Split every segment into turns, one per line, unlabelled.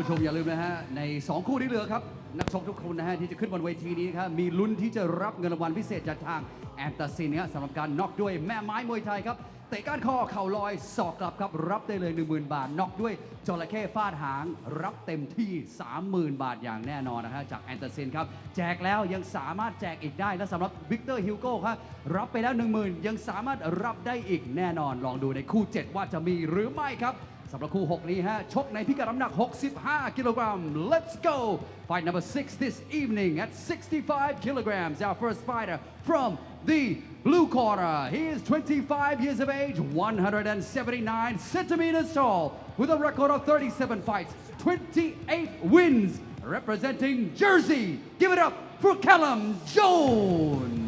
ผู้ชมอย่าลืมนะฮะ ใน 2 คู่ที่เหลือครับ นักชกทุกคนนะฮะ ที่จะขึ้นบนเวทีนี้ครับ มีลุ้นที่จะรับเงินรางวัลพิเศษจากทางแอนตาซินครับสำหรับการน็อกด้วยแม่ไม้มวยไทยครับ เตะก้านคอเข่าลอยศอกกลับครับ รับได้เลย 10,000 บาทน็อกด้วยจระเข้ฟาดหาง รับเต็มที่ 30,000 บาทอย่างแน่นอนนะฮะจากแอนตาซินครับแจกแล้วยังสามารถแจกอีกได้และสำหรับวิกเตอร์ฮิวโก้ครับรับไปแล้ว 10,000 ยังสามารถรับได้อีกแน่นอนลองดูในคู่ 7 ว่าจะมีหรือไม่ครับ สำหรับคู่ 6 นี้ฮะ ชกในพิกัดน้ำหนัก 65 กิโลกรัม Let's go fight number 6 this evening at 65 kilograms our first fighter from the blue corner he is 25 years of age 179 centimeters tall with a record of 37 fights 28 wins representing Jersey give it up for Callum Jones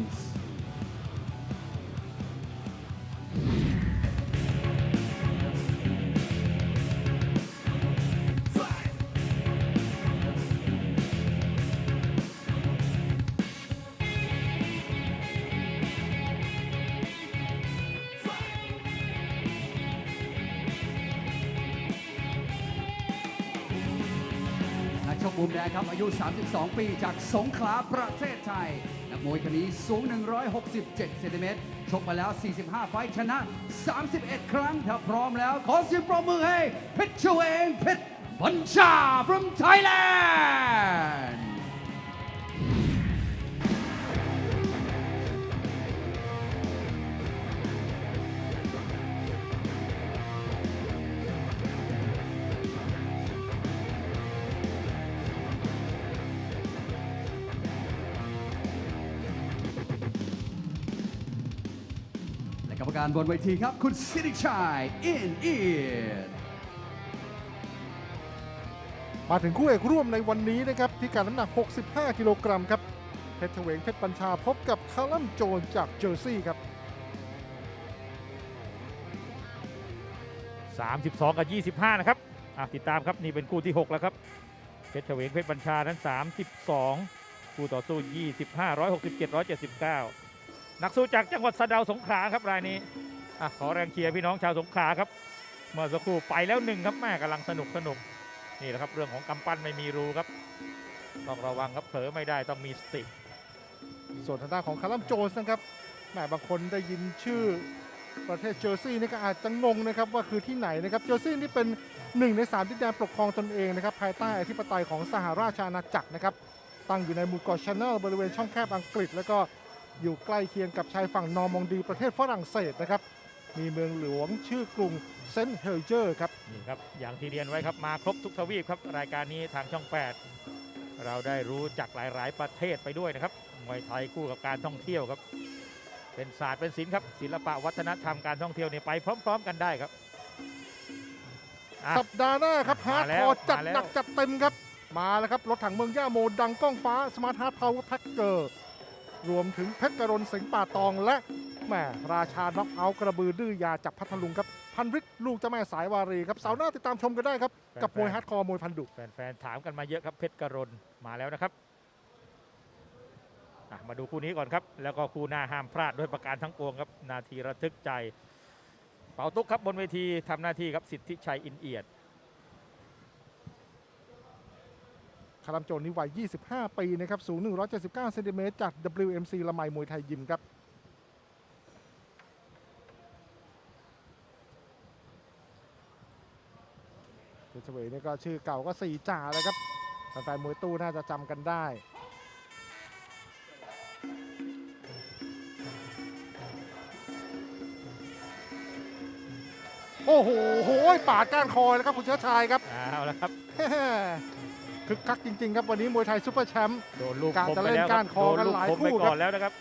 ชกมุมแดงครับ อายุ 32 ปีจากสงขลาประเทศไทย นักมวยคนนี้สูง 167 เซนติเมตร ชกมาแล้ว 45 ไฟชนะ 31 ครั้ง ถ้าพร้อมแล้วขอเสียงปรบมือให้เพชรเฉวงเพชรบัญชา from Thailand กรรมการบนเวทีครับ คุณสิริชัยอินเอียด
มาถึงคู่เอกร่วมในวันนี้นะครับพิกัดน้ำหนัก 65 กิโลกรัมครับเพชรเฉวงเพชรบัญชาพบกับคาลัมโจนจากเจอร์ซีย์ครับ
32 กับ 25 นะครับอะติดตามครับนี่เป็นคู่ที่ 6 แล้วครับ เพชรเฉวงเพชรบัญชานั้น 32 คู่ต่อสู้ 25 167 179 นักสู้จากจังหวัดสะเดาสงขลาครับรายนี้อขอแรงเชียร์พี่น้องชาวสงขลาครับ เมื่อสักครู่ไปแล้วหนึ่งครับแม่กำลังสนุกสนุกนี่แหละครับเรื่องของกำปั้นไม่มีรูครับต้องระวังครับเผลอไม่ได้ต้องมีสติ
ส่วนทางด้านของคาลัมโจนส์นะครับแหมบางคนได้ยินชื่อประเทศเจอร์ซีย์นี่ก็อาจจะงงนะครับว่าคือที่ไหนนะครับเจอร์ซีย์นี่เป็นหนึ่งในสามดินแดนปกครองตนเองนะครับภายใต้อธิปไตยของสหราชอาณาจักรนะครับตั้งอยู่ในหมู่เกาะชาแนลบริเวณช่องแคบอังกฤษ แล้วก็ อยู่ใกล้เคียงกับชายฝั่งนอร์มองดีประเทศฝรั่งเศสนะครับ มีเมืองหลวงชื่อกรุงเซนต์เฮลเจอร์ครับ
นี่ครับ อย่างที่เรียนไว้ครับมาครบทุกทวีปครับ รายการนี้ทางช่อง 8 เราได้รู้จักหลาย ๆ ประเทศไปด้วยนะครับมวยไทยคู่กับการท่องเที่ยวครับ เป็นศาสตร์เป็นศิลป์ครับ ศิลปะวัฒนธรรมการท่องเที่ยวเนี่ยไปพร้อม ๆ กันได้ครับอะ
สัปดาห์หน้าครับฮาร์ด
มาแล้
ควอร์จัด
มาแล้ว
หนักจัดเต็มครับ มาแล้วครับ รถถังเมืองย่าโมดังก้องฟ้าสมาร์ทฮาร์ดพาวเวอร์แพ็คเกอร์ รวมถึงเพชรกรณสิงห์ป่าตองและแหมราชาน็อกเอาท์กระบือดื้อยาจากพัทลุงครับพันริกลูกเจ้าแม่สายวารีครับเสาร์หน้าติดตามชมกันได้ครับ กับมวยฮาร์ดคอร์มวยพันดุ
แฟนๆ ถามกันมาเยอะครับเพชรกรณมาแล้วนะครับอะมาดูคู่นี้ก่อนครับ แล้วก็คู่หน้าห้ามพลาดด้วยประการทั้งปวงครับ นาทีระทึกใจ เป่าตุ๊กครับบนเวทีทำหน้าที่ครับสิทธิชัยอินเอียด
คารัมโจนนี่วัย 25 ปีนะครับ สูง 179เซนติเมตรจาก WMC ละไมมวยไทยยิมครับ เพชรเฉวยนี่ก็ชื่อเก่าก็สี่จ่าแล้วครับแฟนๆมวยตู้น่าจะจำกันได้โอ้โหโหยปาดก้านคอนะครับ คุณเชื้อชายครับ
เอาละครับ
คึกคักจริงๆครับวันนี้มวยไทยซุปเปอร์แชมป์
โดนลูก
กะ
คม
จะ
ไป
เล่น
แล้วค
ก้า
รับ
นคอ
โดน
กัน
ลูก
หลาย
คม
คู่
ไป
ครับ
ก่อนแล้วนะครับ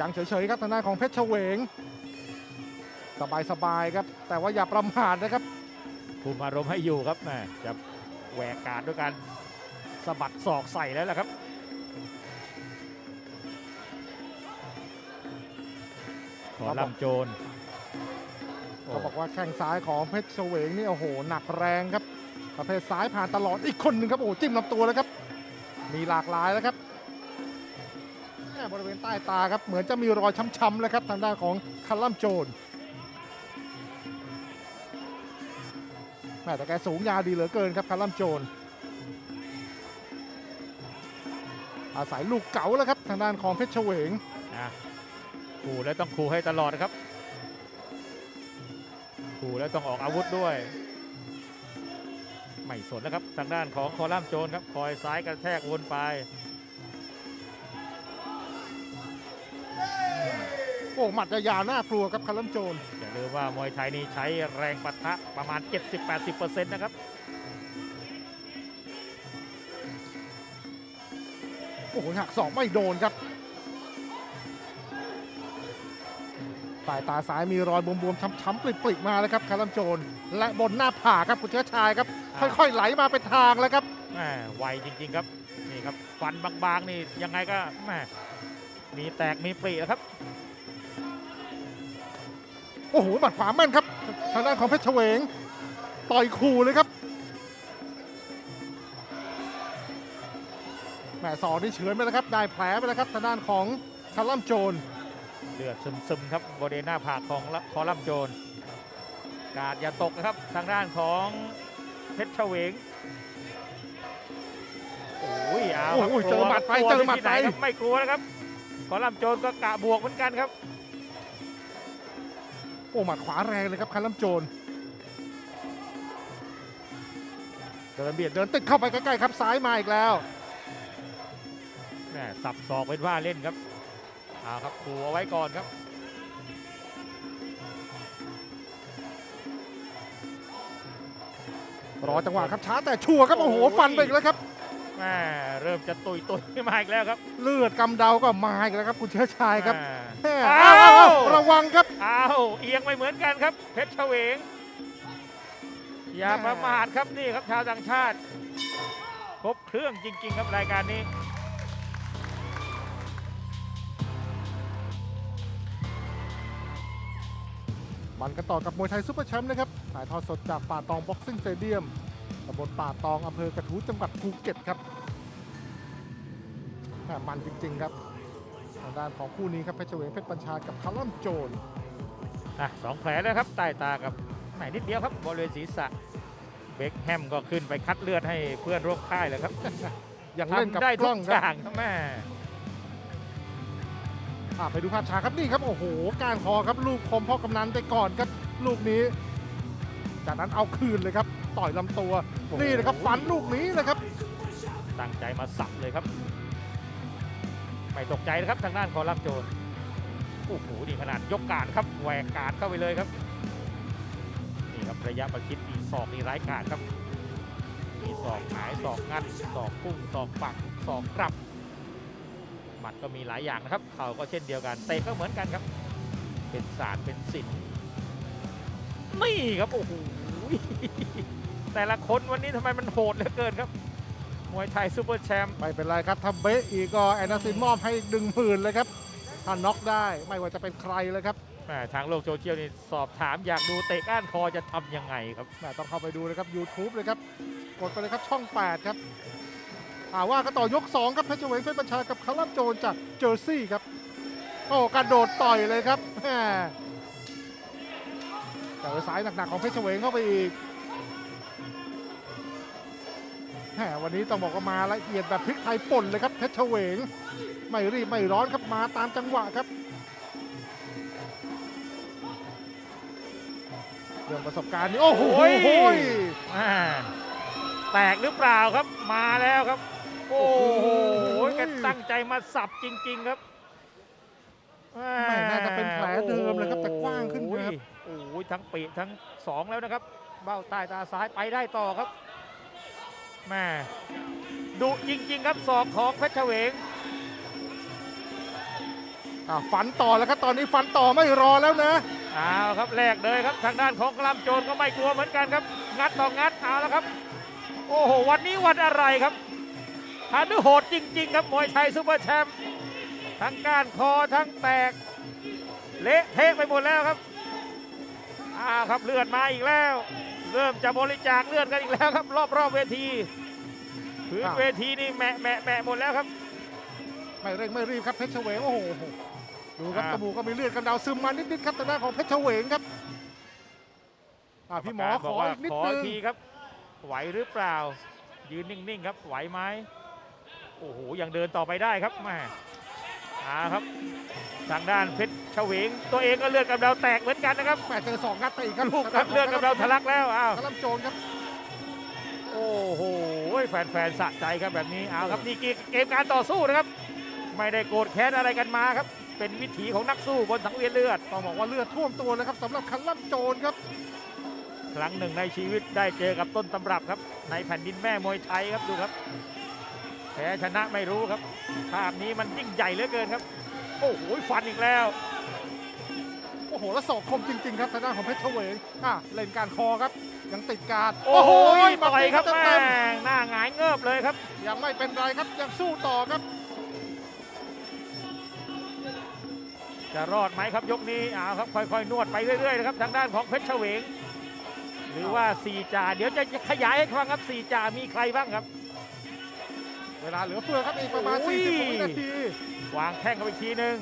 ยังเฉยๆครับทางด้านของเพชรเฉวง สบายๆครับ แต่ว่าอย่าประมาทนะครับ
คุมอารมณ์ให้อยู่ครับแหมจะแหวกการด้วยการสะบัดศอกใส่แล้วล่ะครับขอลำโจรโอ้
เขาบอกว่าแข้งซ้ายของเพชรเฉวงนี่โอ้โหหนักแรงครับ ประเภทซ้ายผ่านตลอดอีกคนหนึ่งครับโอ้โหจิ้มลำตัวแล้วครับ มีหลากหลายแล้วครับแม่บริเวณใต้ตาครับเหมือนจะมีรอยช้ำๆแล้วครับทางด้านของคัลลัมโจนแม่แต่แกสูงยาวดีเหลือเกินครับคาร์ลัมโจนอาศัยลูกเก๋าแล้วครับทางด้านของเพชรเฉวง
ขู่แล้วต้องขู่ให้ตลอดนะครับขู่แล้วต้องออกอาวุธด้วย ไม่สนนะครับทางด้านของคอลัมน์โจนครับคอยซ้ายกระแทกวนไป
โอ้หมัดจะยาวน่ากลัวครับคารัมโจน
อย่าลืมว่ามวยไทยนี่ใช้แรงปะทะประมาณ 70-80%นะครับ
โอ้โหหักศอกไม่โดนครับ ปลายตาซ้ายมีรอยบวมๆช้ำๆปริกๆมาแล้วครับคารัมโจน และบนหน้าผากครับคุณเชื้อชายครับ
อ่า
ค่อยๆไหลมาเป็นทางแล้วครับ
แหม่ไวจริงๆครับนี่ครับฟันบางๆนี่ยังไงก็แหม่มีแตกมีปรีนะครับ
โอ้โหหมัดขวาแม่นครับทางด้านของเพชรเฉวงต่อยขู่เลยครับแหม่สองนี่เฉือนไปแล้วครับได้แผลไปแล้วครับทางด้านของคารัมโจน
เลือดซึมๆครับบริเวณหน้าผากของคอลัมน์โจน กาดอย่าตกนะครับทางด้านของเพชรเฉวงโอ้ยเอาครับ
โอ้ย
ก
เจ
ลั
อ
ว
หมัดไป
กลัว
เจอหมัด
ที่น
ไป
ครับไม่กลัวนะครับคอลัมน์โจนก็กะบวกเหมือนกันครับ
โอ้หมัดขวาแรงเลยครับคารัมโจนเดินเบียดเดินติดเข้าไปใกล้ๆครับซ้ายมาอีกแล้ว
แหม่สับศอกเป็นว่าเล่นครับ เอาครับขู่เอาไว้ก่อนครับ
รอจังหวะครับช้าแต่ชัวร์ครับโอ้โหฟันไปอีกแล้วครับ
แม่เริ่มจะตุยตุยๆมาอีกแล้วครับ
เลือดกำเดาก็มาอีกแล้วครับคุณเชื้อชายครับ
แม่
แม่
อ้าว
อ้าวอ้าวระวังครับ
อ้าวเอียงไปเหมือนกันครับเพชรเฉวง อย่าประมาทครับนี่ครับชาวต่างชาติ ครบเครื่องจริง ๆ ครับรายการนี้
มันกันต่อกับมวยไทยซุปเปอร์แชมป์นะครับถ่ายทอดสดจากป่าตองบ็อกซิ่งสเตเดียมตำบลป่าตองอำเภอกระทู้จังหวัดภูเก็ตครับแหม่มันจริง ๆ ครับทางด้านของคู่นี้ครับเพชรเฉวงเพชรบัญชากับคาร์ลอมโจน
อะสองแผลแล้วครับใต้ตากับไหนนิดเดียวครับบริเวณศีรษะเบคแฮมก็ขึ้นไปคัดเลือดให้เพื่อนร่วมค่ายเลยครับ
ยังเล่นกับ
ทำได้
ก
ทุ
ล้
ก
อง
อ
ครับ
ย่างครับแม่
อะ ไปดูภาพช้าครับนี่ครับโอ้โหการคอครับลูกคมพ่อกำนันไปก่อนครับลูกนี้ จากนั้นเอาคืนเลยครับ ต่อยลำตัวนี่นะครับฟันลูกนี้นะครับ
ตั้งใจมาสับเลยครับ ไม่ตกใจนะครับทางด้านคอลัมน์โจนโอ้โหนี่ขนาดยกการดครับแหวกการดเข้าไปเลยครับนี่ครับระยะประชิดมีศอกนี่ร้ายกาจครับ มีศอกหายศอกงัดศอกพุ่งศอกปักศอกกลับ หมัดก็มีหลายอย่างนะครับ เข่าก็เช่นเดียวกัน เตะก็เหมือนกันครับ เป็นศาสตร์เป็นศิลป์นี่ครับโอ้โหแต่ละคนวันนี้ทำไมมันโหดเหลือเกินครับมวยไทยซูเปอร์แชมป์
ไม่เป็นไรครับถ้าเบะอีกก็แอนนาซินมอบให้ดึงหมื่นเลยครับถ้าน็อกได้ไม่ว่าจะเป็นใครเลยครับ
แหม่ทางโลกโซเชียลนี่สอบถามอยากดูเตะก้านคอจะทำยังไงครับ
แหม่ต้องเข้าไปดูนะครับ YouTube เลยครับ กดไปเลยครับช่อง 8 ครับอ่า ว่าก็ต่อยก 2 ครับเพชรเฉวงเพชรบัญชากับคาร์ลโจนจากเจอร์ซีย์ครับ โอ้กระโดดต่อยเลยครับแหมแต่ว่าซ้ายหนักๆของเพชรเฉวงเข้าไปอีกแหมวันนี้ต้องบอกว่ามาละเอียดแบบพริกไทยป่นเลยครับเพชรเฉวงไม่รีบไม่ร้อนครับมาตามจังหวะครับเรื่องประสบการณ์นี่โอ้โห
โอ้ย แตกหรือเปล่าครับมาแล้วครับ โอ้โหแกตั้งใจมาสับจริง ๆ ครับ
แม่น่าจะเป็นแผลเดิมเลยครับแต่กว้างขึ้นนะครับ
โอ้โหทั้งปีกทั้งสองแล้วนะครับ เบ้าใต้ตาซ้ายไปได้ต่อครับแม่ดุจริง ๆ ครับศอกของเพชรเฉวง
อะฟันต่อแล้วครับตอนนี้ฟันต่อไม่รอแล้วนะ
เอาครับแลกเลยครับทางด้านของกลามโจรก็ไม่กลัวเหมือนกันครับ งัดต่องัดเอาแล้วครับ โอ้โหวันนี้วันอะไรครับ ฮานุโหดจริง ๆ ครับมวยไทยซุปเปอร์แชมป์ทั้งก้านคอทั้งแตก เละเทะไปหมดแล้วครับอ้าวครับเลือดมาอีกแล้ว เริ่มจะบริจาคเลือดกันอีกแล้วครับ รอบๆเวทีพื้น
อ้าว
เวทีนี่แหมะแหมะแหมะหมดแล้วครับ
ไม่เร่งไม่รีบครับเพชรเฉวงโอ้โหดูครับ
อ่า
จมูกก็มีเลือดกันดาวซึมมานิดๆครับทางด้านของเพชรเฉวงครับอะพี่หมอก
รร
ข
บ
อ
ว่า
อีกนิด
ขอ
นึง
ทีครับ ไหวหรือเปล่า ยืนนิ่งๆครับไหวไหม โอ้โหยังเดินต่อไปได้ครับแม่อาครับทางด้านเพชรเฉวง ตัวเองก็เลือดกำเดาแตกเหมือนกันนะครับ
แหม่เจอสองงัดไปอีกครับ
ลูกครับเลือดกำเดาทะลักแล้วอ้าว
คารัมโจรครับ
โอ้โหแฟนๆสะใจครับแบบนี้เอาครับนี่เกมการต่อสู้นะครับ ไม่ได้โกรธแค้นอะไรกันมาครับ เป็นวิถีของนักสู้บนสังเวียนเลือด
ต้องบอกว่าเลือดท่วมตัวเลยครับสำหรับคารัมโจรครับ
ครั้งหนึ่งในชีวิตได้เจอกับต้นตำรับครับ ในแผ่นดินแม่มวยไทยครับดูครับ แพ้ชนะไม่รู้ครับ ภาพนี้มันยิ่งใหญ่เหลือเกินครับ โอ้โหฟันอีกแล้ว
โอ้โห แล้วศอกคมจริง ๆ ครับทางด้านของเพชรเฉวงอะเล่นการคอครับ ยังติดการด
โอ้โห
มา
ต่อยครับ
เต็
แม่
ม
งหน้าหงายเงิบเลยครับ
ๆยังไม่เป็นไรครับยังสู้ต่อครับ
จะรอดไหมครับยกนี้เอาครับค่อยๆ นวดไปเรื่อยๆนะครับทางด้านของเพชรเฉวงหรือว่าสี่จ่าเดี๋ยวจะขยายให้ฟังครับสี่จ่ามีใครบ้างครับ
เวลาเหลือเฟือครับอีกประมาณ
โอ้ย
40กว่าวินาที
วางแข้งเข้าไปอีกทีหนึ่ง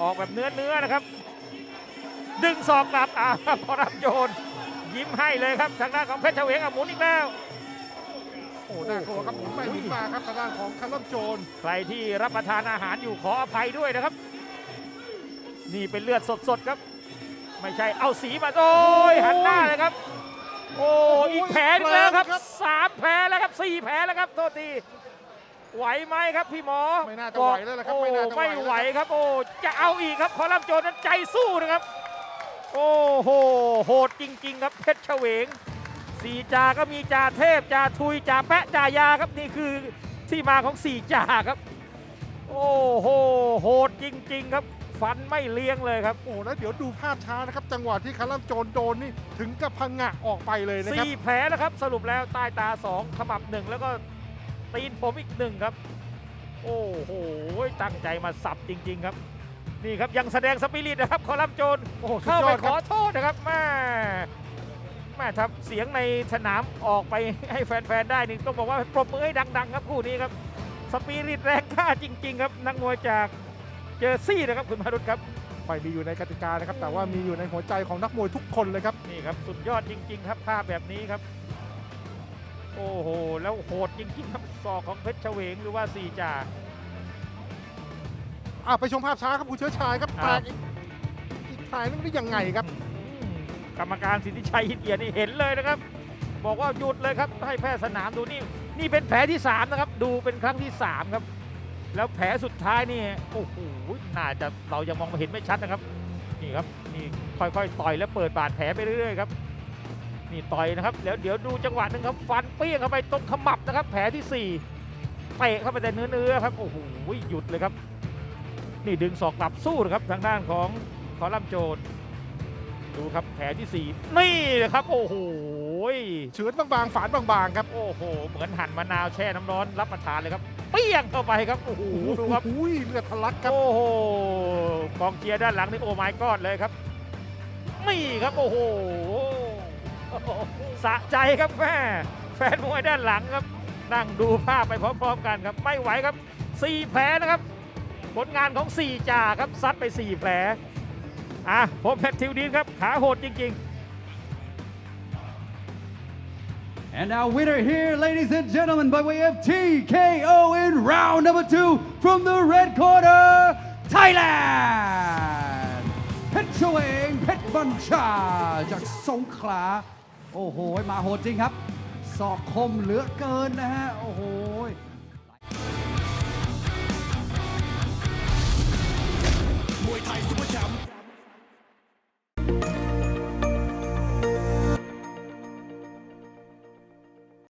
ออกแบบเนื้อเนื้อๆนะครับ ดึงศอกกลับอ่าพอรับโยน ยิ้มให้เลยครับทางด้านของเพชรเฉวงอะหมุนอีกแล้ว
โอ้โหน่ากลัวครับหมุนไปหมุนมาครับทางด้านของคารัมโจร
ใครที่รับประทานอาหารอยู่ขออภัยด้วยนะครับ นี่เป็นเลือดสดๆครับ ไม่ใช่เอาสีมาโอ้ยหันหน้าเลยครับ โอ้อีกแผลหนึงแล้วครับสามแผลแล้วครับสี่แผลแล้วครับโทษที ไหวไหมครับพี่หมอ
ไม่น่าจะไหวแล้วล่ะครับ
โอ้
ไม่น่าจะไหว
ไม่ไหวครับ โอ้จะเอาอีกครับคอลัมน์โจรนั้นใจสู้นะครับ โอ้โหโหดจริง ๆ ครับเพชรเฉวงสี่จา ก็มีจ่าเทพจ่าทุยจ่าแปะจ่ายาครับนี่คือที่มาของสี่จ่าครับ โอ้โหโหดจริง ๆ ครับฟันไม่เลี้ยงเลยครับ
โอ้โหแล้วเดี๋ยวดูภาพช้านะครับ จังหวะที่คารัมโจรโดนนี่ถึงกับพังงะออกไปเลยนะครับ
สี่แผลนะครับสรุปแล้วใต้ตาสองขมับหนึ่งแล้วก็ ตีนผมอีกหนึ่งครับ โอ้โหตั้งใจมาสับจริง ๆ ครับ นี่ครับยังแสดงสปิริตนะครับ คอลัมน์โจร
โอ้โหสุด
เข้ายไป
อด
ข
ครั
อบโทษนะครับแม่แม่ทับเสียงในสนามออกไปให้แฟนๆได้นี่ต้องบอกว่าปรบมือให้ดัง ๆ ครับคู่นี้ครับสปิริตแรงกล้าจริง ๆ ครับ นักมวยจากเจอร์ซี่นะครับคุณมารุตครับ
ไม่มีอยู่ในกติกานะครับ แต่ว่ามีอยู่ในหัวใจของนักมวยทุกคนเลยครับ
นี่ครับสุดยอดจริง ๆ ครับภาพแบบนี้ครับ โอ้โห แล้วโหดจริงๆครับศอกของเพชรเฉวงหรือว่าสี่จ่า
อะไปชมภาพช้าครับคุณเชื้อชายครับ
ครั
แต
บ
กอีกอีกแผลนึงได้ยังไงครับ
อืมกรรมการสิทธิชัยหินเอียดนี่เห็นเลยนะครับ บอกว่าหยุดเลยครับ ให้แพทย์สนามดูนี่ นี่เป็นแผลที่ 3 นะครับ ดูเป็นครั้งที่ 3 ครับ แล้วแผลสุดท้ายนี่โอ้โหน่าจะเรายังมองไม่เห็นไม่ชัดนะครับ นี่ครับ นี่ค่อยๆ ต่อยแล้วเปิดบาดแผลไปเรื่อยๆครับ นี่ต่อยนะครับแล้วเดี๋ยวดูจังหวะหนึ่งครับฟันเปี้ยงเข้าไปตรงขมับนะครับ แผลที่4เตะเข้าไปแต่เนื้อๆครับโอ้โหหยุดเลยครับ นี่ดึงศอกกลับสู้นะครับทางด้านของคอลัมน์โจรดูครับแผลที่4นี่นะครับ โอ้โห
เฉือนบางๆฝานบางๆครับ
โอ้โห เหมือนหั่นมะนาวแช่น้ำร้อนรับประทานเลยครับเปี้ยงเข้าไปครับโอ้โหดูครับ
โอ้ยเลือดทะลักครับ
โอ้โหกองเชียร์ด้านหลังนี่โอ้ my god เลยครับนี่ครับโอ้โห สะใจครับแม่แฟนมวยด้านหลังครับ นั่งดูภาพไปพร้อมๆกันครับ ไม่ไหวครับ 4 แผลนะครับ ผลงานของ 4 จ่าครับซัดไป 4 แผลอะผมเพชรทิวดินครับ ขาโหดจริง ๆ
And our winner here, ladies and gentlemen, by way of TKO in round number two from the red corner, Thailand เพชรเฉวงเพชรบัญชาจากสงขลา โอ้โห มาโหดจริงครับ ศอกคมเหลือเกินนะฮะ โอ้โหมวยไทยซุปเปอร์แชมป์